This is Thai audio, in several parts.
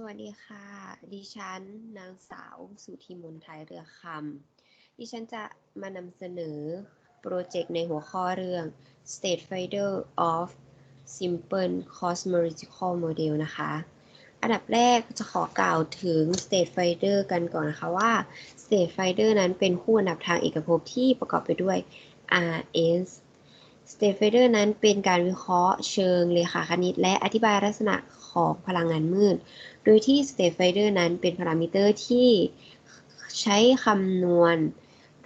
สวัสดีค่ะ ดิฉันนางสาวสุธีมนไทยเรือคำ ดิฉันจะมานำเสนอโปรเจกต์ในหัวข้อเรื่อง State Finder of Simple Cosmological Model นะคะ อันดับแรกจะขอกล่าวถึง State Finder กันก่อนนะคะว่า State Finder นั้นเป็นคู่อันดับทางเอกภพที่ประกอบไปด้วย RS State Finder นั้นเป็นการวิเคราะห์เชิงเลขาคณิต และอธิบายลักษณะของพลังงานมืด โดยที่ State Finder นั้นเป็นพารามิเตอร์ที่ใช้คำนวณ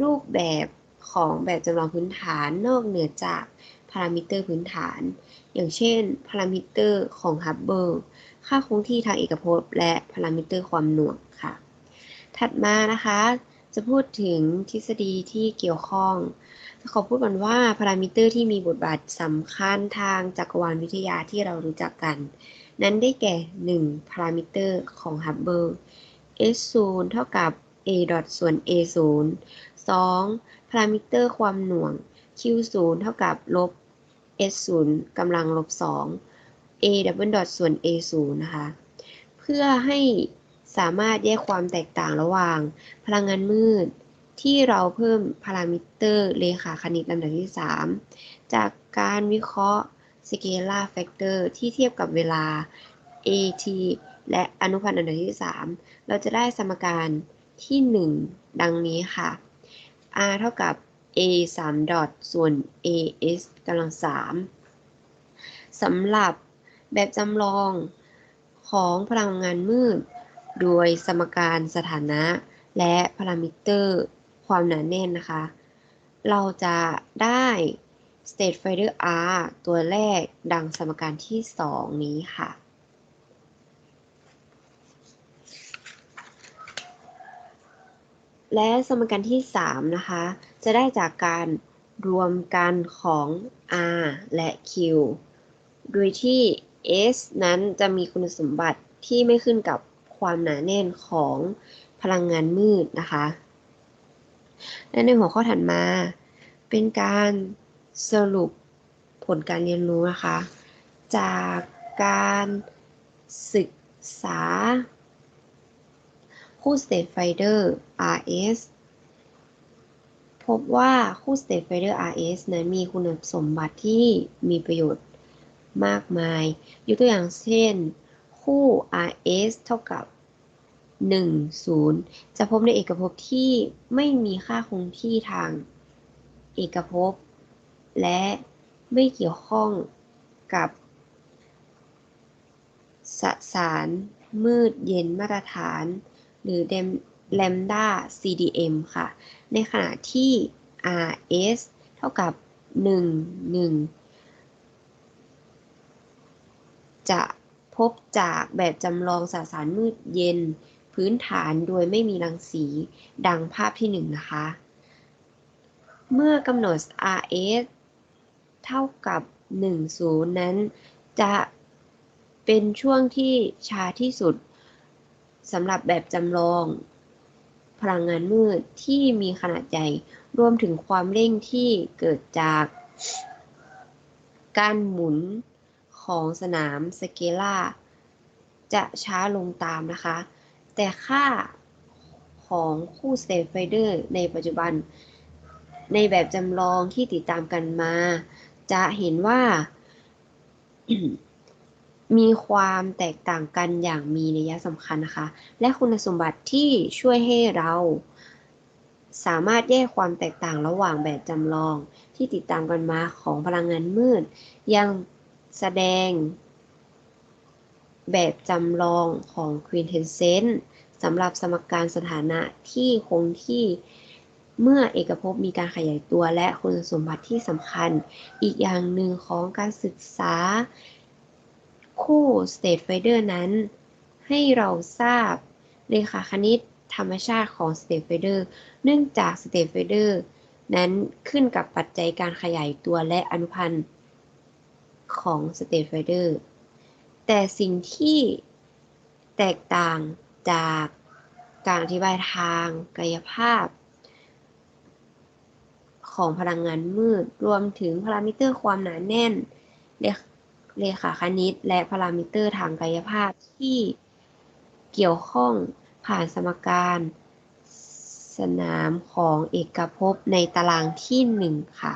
รูปแบบของแบบจำลองพื้นฐานนอกเหนือจากพารามิเตอร์พื้นฐาน อย่างเช่น พารามิเตอร์ของฮับเบิลค่าคงที่ทางเอกภพและพารามิเตอร์ความหน่วงค่ะ ถัดมานะคะ จะพูดถึงทฤษฎีที่เกี่ยวข้องจะขอพูดก่อนว่าพารามิเตอร์ที่มีบทบาทสำคัญทางจักรวาลวิทยาที่เรารู้จักกัน นั้นได้แก่ 1. พารามิเตอร์ของฮับเบิล s 0เท่ากับ a ดอทส่วน a 0 2. พารามิเตอร์ความหน่วง q 0เท่ากับลบ s 0กำลังลบ 2 a ดับเบิลดอทส่วน a 0นะคะ เพื่อให้ สามารถแยกความแตกต่างระหว่าง พลังงานมืด ที่เราเพิ่มพารามิเตอร์เลขาคณิตลำดับที่ 3 จากการวิเคราะห์ scalar factor ที่เทียบกับเวลา at และอนุพันธ์อันดับที่ 3 เราจะได้สมการที่ 1 ดังนี้ค่ะ r เท่ากับ a 3ดอทส่วน as กำลัง 3สำหรับแบบจำลองของพลังงานมืด โดยสมการสถานะและพารามิเตอร์ความหนาแน่นนะคะ เราจะได้ state finder r ตัวแรกดังสมการที่ 2 นี้ค่ะ และสมการที่ 3 นะคะ จะได้จากการรวมกันของ r และ q โดยที่ s นั้นจะมีคุณสมบัติที่ไม่ขึ้นกับ ความหนาแน่นของพลังงานมืดนะคะ และในหัวข้อถัดมา เป็นการสรุปผลการเรียนรู้นะคะ จากการศึกษา คู่ State Finder RS พบว่าคู่ State Finder RS นั้นมีคุณสมบัติที่มีประโยชน์มากมาย ยกตัวอย่างเช่น คู่ RS เท่ากับ 1 0 จะพบในเอกภพที่ไม่มีค่าคงที่ทางเอกภพ และไม่เกี่ยวข้องกับสสารมืดเย็นมาตรฐาน หรือแลมดา CDM ค่ะ ในขณะที่ RS เท่ากับ 1 1 จะ บจากแบบจำลองสสารมืดเย็น พื้นฐานโดยไม่มีรังสีดังภาพที่1นนะคะ เมื่อกำหนด RS เท่ากับ 1 0 นั้น จะเป็นช่วงที่ชาที่สุดสำหรับแบบจำลอง พลังงานมืดที่มีขนาดใหญ่รวมถึงความเร่งที่เกิดจาก การหมุน ของสนามสเกล่าจะช้าลงตามนะคะ แต่ค่าของคู่ State Finder ในปัจจุบัน ในแบบจำลองที่ติดตามกันมา จะเห็นว่า มีความแตกต่างกันอย่างมีนัยสำคัญนะคะ และคุณสมบัติที่ช่วยให้เราสามารถแยกความแตกต่างระหว่างแบบจำลองที่ติดตามกันมาของพลังงานมืด ยัง แสดง แบบจำลองของ quintessence สำหรับสมการสถานะที่คงที่เมื่อเอกภพมีการขยายตัวและคุณสมบัติที่สำคัญ อีกอย่างหนึ่งของการศึกษาคู่ State Finder นั้น ให้เราทราบเลขาคณิตธรรมชาติของ State Finder เนื่องจาก State Finder นั้นขึ้นกับปัจจัยการขยายตัวและอนุพันธ์ ของ State Finder แต่สิ่งที่แตกต่างจากการอธิบายทางกายภาพ ของพลังงานมืด รวมถึงพารามิเตอร์ความหนาแน่นเลขาคณิต และพารามิเตอร์ทางกายภาพที่เกี่ยวข้องผ่านสมการสนามของเอกภพในตารางที่ 1 ค่ะ